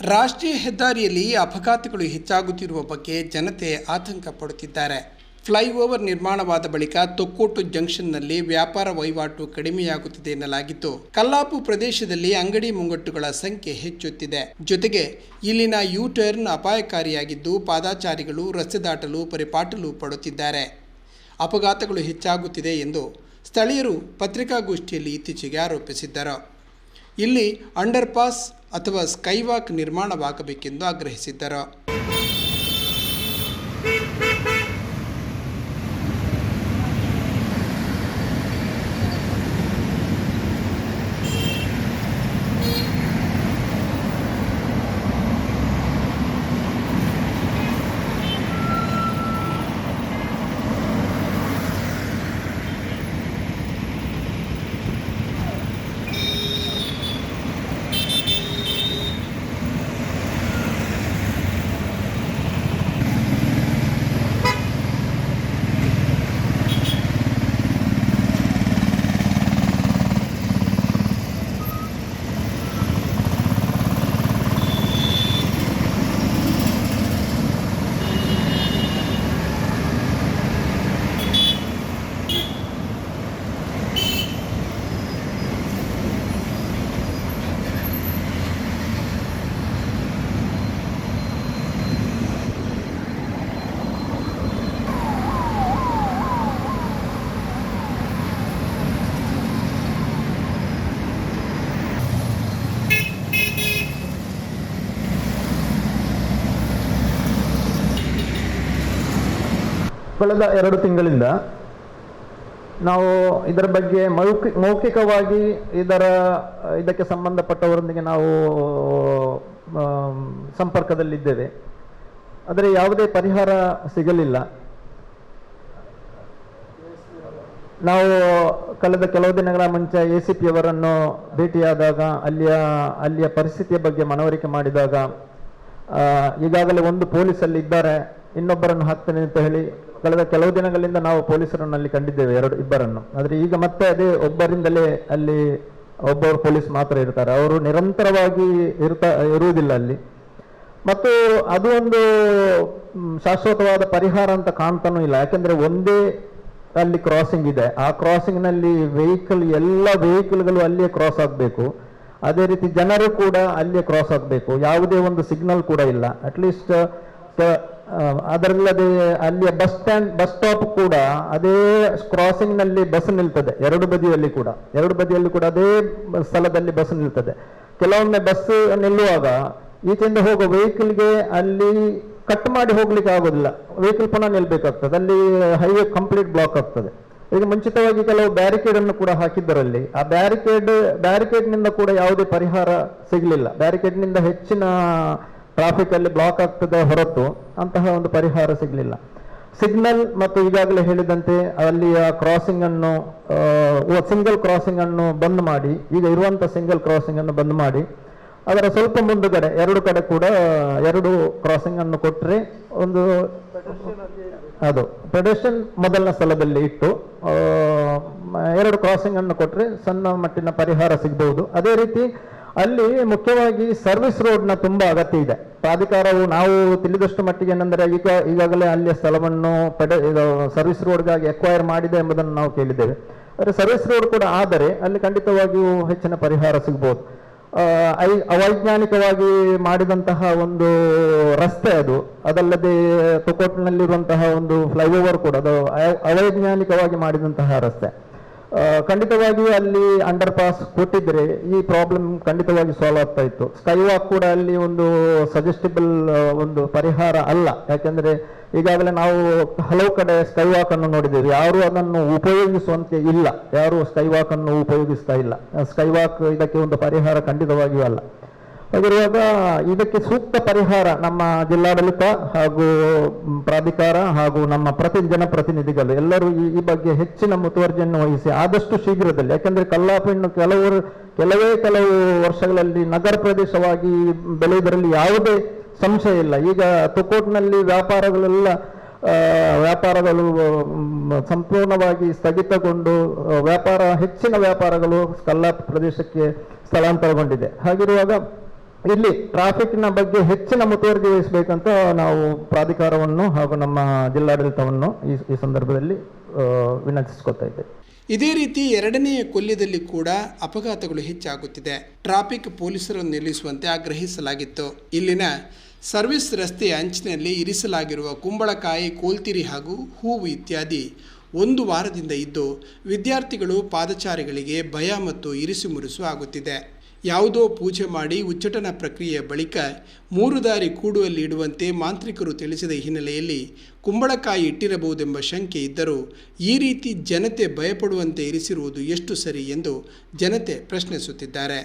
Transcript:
ರಾಷ್ಟ್ರೀಯ ಹೆದ್ದಾರಿಯಲ್ಲಿ ಅಪಘಾತಗಳು ಹೆಚ್ಚಾಗುತ್ತಿರುವ ಬಗ್ಗೆ ಜನತೆ ಆತಂಕ ಪಡುತ್ತಿದ್ದಾರೆ. ಫ್ಲೈಓವರ್ ನಿರ್ಮಾಣವಾದ ಬಳಿಕ ತೊಕ್ಕೋಟು ಜಂಕ್ಷನ್ನಲ್ಲಿ ವ್ಯಾಪಾರ ವಹಿವಾಟು ಕಡಿಮೆಯಾಗುತ್ತಿದೆ ಎನ್ನಲಾಗಿತ್ತು. ಕಲ್ಲಾಪು ಪ್ರದೇಶದಲ್ಲಿ ಅಂಗಡಿ ಮುಂಗಟ್ಟುಗಳ ಸಂಖ್ಯೆ ಹೆಚ್ಚುತ್ತಿದೆ. ಜೊತೆಗೆ, ಇಲ್ಲಿನ ಯೂ ಟರ್ನ್ ಅಪಾಯಕಾರಿಯಾಗಿದ್ದು ಪಾದಾಚಾರಿಗಳು ರಸ್ತೆ ದಾಟಲು ಪರಿಪಾಟಲು ಪಡುತ್ತಿದ್ದಾರೆ. ಅಪಘಾತಗಳು ಹೆಚ್ಚಾಗುತ್ತಿದೆ ಎಂದು ಸ್ಥಳೀಯರು ಪತ್ರಿಕಾಗೋಷ್ಠಿಯಲ್ಲಿ ಇತ್ತೀಚೆಗೆ ಆರೋಪಿಸಿದ್ದರು. ಇಲ್ಲಿ ಅಂಡರ್ ಪಾಸ್ ಅಥವಾ ಸ್ಕೈವಾಕ್ ನಿರ್ಮಾಣವಾಗಬೇಕೆಂದು ಆಗ್ರಹಿಸಿದ್ದರು. ಕಳೆದ ಎರಡು ತಿಂಗಳಿಂದ ನಾವು ಇದರ ಬಗ್ಗೆ ಮೌಖಿ, ಮೌಖಿಕವಾಗಿ ಇದರ, ಇದಕ್ಕೆ ಸಂಬಂಧಪಟ್ಟವರೊಂದಿಗೆ ನಾವು ಸಂಪರ್ಕದಲ್ಲಿದ್ದೇವೆ. ಆದರೆ ಯಾವುದೇ ಪರಿಹಾರ ಸಿಗಲಿಲ್ಲ. ನಾವು ಕಳೆದ ಕೆಲವು ದಿನಗಳ ಮುಂಚೆ ಎ ಸಿ ಪಿ ಅವರನ್ನು ಭೇಟಿಯಾದಾಗ, ಅಲ್ಲಿಯ ಅಲ್ಲಿಯ ಪರಿಸ್ಥಿತಿಯ ಬಗ್ಗೆ ಮನವರಿಕೆ ಮಾಡಿದಾಗ ಈಗಾಗಲೇ ಒಂದು ಪೊಲೀಸಲ್ಲಿ ಇದ್ದಾರೆ. ಇನ್ನೊಬ್ಬರನ್ನು ಹಾಕ್ತೇನೆ ಅಂತ ಹೇಳಿ ಕಳೆದ ಕೆಲವು ದಿನಗಳಿಂದ ನಾವು ಪೊಲೀಸರನ್ನು ಅಲ್ಲಿ ಕಂಡಿದ್ದೇವೆ, ಎರಡು, ಇಬ್ಬರನ್ನು. ಆದರೆ ಈಗ ಮತ್ತೆ ಅದೇ ಒಬ್ಬರಿಂದಲೇ ಅಲ್ಲಿ ಒಬ್ಬರು ಪೊಲೀಸ್ ಮಾತ್ರ ಇರ್ತಾರೆ. ಅವರು ನಿರಂತರವಾಗಿ ಇರ್ತಾ, ಇರುವುದಿಲ್ಲ ಅಲ್ಲಿ. ಮತ್ತು ಅದು ಒಂದು ಶಾಶ್ವತವಾದ ಪರಿಹಾರ ಅಂತ ಕಾಣ್ತಾನೂ ಇಲ್ಲ. ಯಾಕೆಂದರೆ ಒಂದೇ ಅಲ್ಲಿ ಕ್ರಾಸಿಂಗ್ ಇದೆ. ಆ ಕ್ರಾಸಿಂಗ್ನಲ್ಲಿ ವೆಹಿಕಲ್ ಎಲ್ಲ ವೆಹಿಕಲ್ಗಳು ಅಲ್ಲಿಯೇ ಕ್ರಾಸ್ ಆಗಬೇಕು. ಅದೇ ರೀತಿ ಜನರು ಕೂಡ ಅಲ್ಲಿಯೇ ಕ್ರಾಸ್ ಆಗಬೇಕು. ಯಾವುದೇ ಒಂದು ಸಿಗ್ನಲ್ ಕೂಡ ಇಲ್ಲ. ಅಟ್ಲೀಸ್ಟ್ ಅದರಲ್ಲದೆ ಅಲ್ಲಿಯ ಬಸ್ ಸ್ಟ್ಯಾಂಡ್, ಬಸ್ ಸ್ಟಾಪ್ ಕೂಡ ಅದೇ ಕ್ರಾಸಿಂಗ್ನಲ್ಲಿ ಬಸ್ ನಿಲ್ತದೆ, ಎರಡು ಬದಿಯಲ್ಲಿ ಕೂಡ. ಎರಡು ಬದಿಯಲ್ಲಿ ಕೂಡ ಅದೇ ಸ್ಥಳದಲ್ಲಿ ಬಸ್ ನಿಲ್ತದೆ. ಕೆಲವೊಮ್ಮೆ ಬಸ್ ನಿಲ್ಲುವಾಗ ಈಚೆಯಿಂದ ಹೋಗುವ ವೆಹಿಕಲ್ಗೆ ಅಲ್ಲಿ ಕಟ್ ಮಾಡಿ ಹೋಗ್ಲಿಕ್ಕೆ ಆಗೋದಿಲ್ಲ. ವೆಹಿಕಲ್ ಪುನಃ ನಿಲ್ಬೇಕಾಗ್ತದೆ. ಅಲ್ಲಿ ಹೈವೇ ಕಂಪ್ಲೀಟ್ ಬ್ಲಾಕ್ ಆಗ್ತದೆ. ಈಗ ಮುಂಚಿತವಾಗಿ ಕೆಲವು ಬ್ಯಾರಿಕೇಡ್ ಅನ್ನು ಕೂಡ ಹಾಕಿದ್ದರಲ್ಲಿ, ಆ ಬ್ಯಾರಿಕೇಡ್ನಿಂದ ಕೂಡ ಯಾವುದೇ ಪರಿಹಾರ ಸಿಗಲಿಲ್ಲ. ಬ್ಯಾರಿಕೇಡ್ನಿಂದ ಹೆಚ್ಚಿನ ಟ್ರಾಫಿಕ್ ಅಲ್ಲಿ ಬ್ಲಾಕ್ ಆಗ್ತದೆ ಹೊರತು ಅಂತಹ ಒಂದು ಪರಿಹಾರ ಸಿಗಲಿಲ್ಲ. ಸಿಗ್ನಲ್ ಮತ್ತು ಈಗಾಗಲೇ ಹೇಳಿದಂತೆ ಅಲ್ಲಿಯ ಕ್ರಾಸಿಂಗ್ ಅನ್ನು ಸಿಂಗಲ್ ಕ್ರಾಸಿಂಗ್ ಅನ್ನು ಬಂದ್ ಮಾಡಿ, ಈಗ ಇರುವಂತ ಸಿಂಗಲ್ ಕ್ರಾಸಿಂಗ್ ಅನ್ನು ಬಂದ್ ಮಾಡಿ, ಅದರ ಸ್ವಲ್ಪ ಮುಂದುಗಡೆ, ಎರಡು ಕಡೆ ಕೂಡ ಎರಡು ಕ್ರಾಸಿಂಗ್ ಅನ್ನು ಕೊಟ್ಟರೆ ಒಂದು ಅದು ಪೆಡೆಸ್ಟ್ರಿಯನ್ ಮೊದಲನ ಸ್ಥಳದಲ್ಲಿ ಇಟ್ಟು ಎರಡು ಕ್ರಾಸಿಂಗ್ ಅನ್ನು ಕೊಟ್ಟರೆ ಸಣ್ಣ ಮಟ್ಟಿನ ಪರಿಹಾರ ಸಿಗಬಹುದು. ಅದೇ ರೀತಿ ಅಲ್ಲಿ ಮುಖ್ಯವಾಗಿ ಸರ್ವಿಸ್ ರೋಡ್ನ ತುಂಬಾ ಅಗತ್ಯ ಇದೆ. ಪ್ರಾಧಿಕಾರವು ನಾವು ತಿಳಿದಷ್ಟು ಮಟ್ಟಿಗೆ ಏನಂದ್ರೆ ಈಗ ಈಗಾಗಲೇ ಅಲ್ಲಿಯ ಸ್ಥಳವನ್ನು ಪಡೆ ಸರ್ವಿಸ್ ರೋಡ್ಗಾಗಿ ಎಕ್ವೈರ್ ಮಾಡಿದೆ ಎಂಬುದನ್ನು ನಾವು ಕೇಳಿದ್ದೇವೆ. ಆದರೆ ಸರ್ವಿಸ್ ರೋಡ್ ಕೂಡ ಆದರೆ ಅಲ್ಲಿ ಖಂಡಿತವಾಗಿಯೂ ಹೆಚ್ಚಿನ ಪರಿಹಾರ ಸಿಗ್ಬೋದು. ಐ- ಅವೈಜ್ಞಾನಿಕವಾಗಿ ಮಾಡಿದಂತಹ ಒಂದು ರಸ್ತೆ ಅದು. ಅದಲ್ಲದೆ ತೊಕೋಟ್ನಲ್ಲಿರುವಂತಹ ಒಂದು ಫ್ಲೈಓವರ್ ಕೂಡ ಅದು ಅವೈಜ್ಞಾನಿಕವಾಗಿ ಮಾಡಿದಂತಹ ರಸ್ತೆ. ಖಂಡಿತವಾಗಿಯೂ ಅಲ್ಲಿ ಅಂಡರ್ ಪಾಸ್ ಕೊಟ್ಟಿದ್ರೆ ಈ ಪ್ರಾಬ್ಲಮ್ ಖಂಡಿತವಾಗಿ ಸಾಲ್ವ್ ಆಗ್ತಾ ಇತ್ತು. ಸ್ಕೈವಾಕ್ ಕೂಡ ಅಲ್ಲಿ ಒಂದು ಸಜೆಸ್ಟಬಲ್ ಒಂದು ಪರಿಹಾರ ಅಲ್ಲ. ಯಾಕೆಂದ್ರೆ ಈಗಾಗಲೇ ನಾವು ಹಲವು ಕಡೆ ಸ್ಕೈವಾಕ್ ಅನ್ನು ನೋಡಿದ್ದೇವೆ. ಯಾರು ಅದನ್ನು ಉಪಯೋಗಿಸುವಂತೆ ಇಲ್ಲ. ಯಾರು ಸ್ಕೈವಾಕ್ ಅನ್ನು ಉಪಯೋಗಿಸ್ತಾ ಇಲ್ಲ. ಸ್ಕೈವಾಕ್ ಇದಕ್ಕೆ ಒಂದು ಪರಿಹಾರ ಖಂಡಿತವಾಗಿಯೂ ಅಲ್ಲ. ಹಾಗಿರುವಾಗ ಇದಕ್ಕೆ ಸೂಕ್ತ ಪರಿಹಾರ ನಮ್ಮ ಜಿಲ್ಲಾಡಳಿತ ಹಾಗೂ ಪ್ರಾಧಿಕಾರ ಹಾಗೂ ನಮ್ಮ ಪ್ರತಿ ಜನಪ್ರತಿನಿಧಿಗಳು ಎಲ್ಲರೂ ಈ ಬಗ್ಗೆ ಹೆಚ್ಚಿನ ಮುತುವರ್ಜಿಯನ್ನು ವಹಿಸಿ ಆದಷ್ಟು ಶೀಘ್ರದಲ್ಲಿ, ಯಾಕೆಂದ್ರೆ ಕಲ್ಲಾಪಿಣ್ಣು ಕೆಲವರು, ಕೆಲವೇ ಕೆಲವು ವರ್ಷಗಳಲ್ಲಿ ನಗರ ಪ್ರದೇಶವಾಗಿ ಬೆಳೆಯುವುದರಲ್ಲಿ ಯಾವುದೇ ಸಂಶಯ ಇಲ್ಲ. ಈಗ ತುಕೋಟ್ನಲ್ಲಿ ವ್ಯಾಪಾರಗಳೆಲ್ಲ ವ್ಯಾಪಾರಗಳು ಸಂಪೂರ್ಣವಾಗಿ ಸ್ಥಗಿತಗೊಂಡು ವ್ಯಾಪಾರ, ಹೆಚ್ಚಿನ ವ್ಯಾಪಾರಗಳು ಕಲ್ಲಾಪು ಪ್ರದೇಶಕ್ಕೆ ಸ್ಥಳಾಂತರಗೊಂಡಿದೆ. ಹಾಗಿರುವಾಗ ಇಲ್ಲಿ ಟ್ರಾಫಿಕ್ನ ಬಗ್ಗೆ ಹೆಚ್ಚಿನ ಮುತುವರ್ಜಿ ವಹಿಸಬೇಕಂತ ನಾವು ಪ್ರಾಧಿಕಾರವನ್ನು ಹಾಗೂ ನಮ್ಮ ಜಿಲ್ಲಾಡಳಿತವನ್ನು ಈ ಸಂದರ್ಭದಲ್ಲಿ ವಿನಂತಿಸಿಕೊಳ್ತಾ ಇದ್ದೇವೆ ಇದೇ ರೀತಿ ಎರಡನೆಯ ಕೊಲ್ಯದಲ್ಲಿ ಕೂಡ ಅಪಘಾತಗಳು ಹೆಚ್ಚಾಗುತ್ತಿದೆ. ಟ್ರಾಫಿಕ್ ಪೊಲೀಸರನ್ನು ನಿಲ್ಲಿಸುವಂತೆ ಆಗ್ರಹಿಸಲಾಗಿತ್ತು. ಇಲ್ಲಿನ ಸರ್ವಿಸ್ ರಸ್ತೆಯ ಅಂಚಿನಲ್ಲಿ ಇರಿಸಲಾಗಿರುವ ಕುಂಬಳಕಾಯಿ, ಕೋಲ್ತಿರಿ ಹಾಗೂ ಹೂವು ಇತ್ಯಾದಿ ಒಂದು ವಾರದಿಂದ ಇದ್ದು, ವಿದ್ಯಾರ್ಥಿಗಳು ಪಾದಚಾರಿಗಳಿಗೆ ಭಯ ಮತ್ತು ಇರಿಸು ಮುರುಸು ಆಗುತ್ತಿದೆ. ಯಾವುದೋ ಪೂಜೆ ಮಾಡಿ ಉಚ್ಚಟನ ಪ್ರಕ್ರಿಯೆಯ ಬಳಿಕ ಮೂರು ದಾರಿ ಕೂಡುವಲ್ಲಿ ಇಡುವಂತೆ ಮಾಂತ್ರಿಕರು ತಿಳಿಸಿದ ಹಿನ್ನೆಲೆಯಲ್ಲಿ ಕುಂಬಳಕಾಯಿ ಇಟ್ಟಿರಬಹುದೆಂಬ ಶಂಕೆ ಇದ್ದರೂ ಈ ರೀತಿ ಜನತೆ ಭಯಪಡುವಂತೆ ಇರಿಸಿರುವುದು ಎಷ್ಟು ಸರಿ ಎಂದು ಜನತೆ ಪ್ರಶ್ನಿಸುತ್ತಿದ್ದಾರೆ.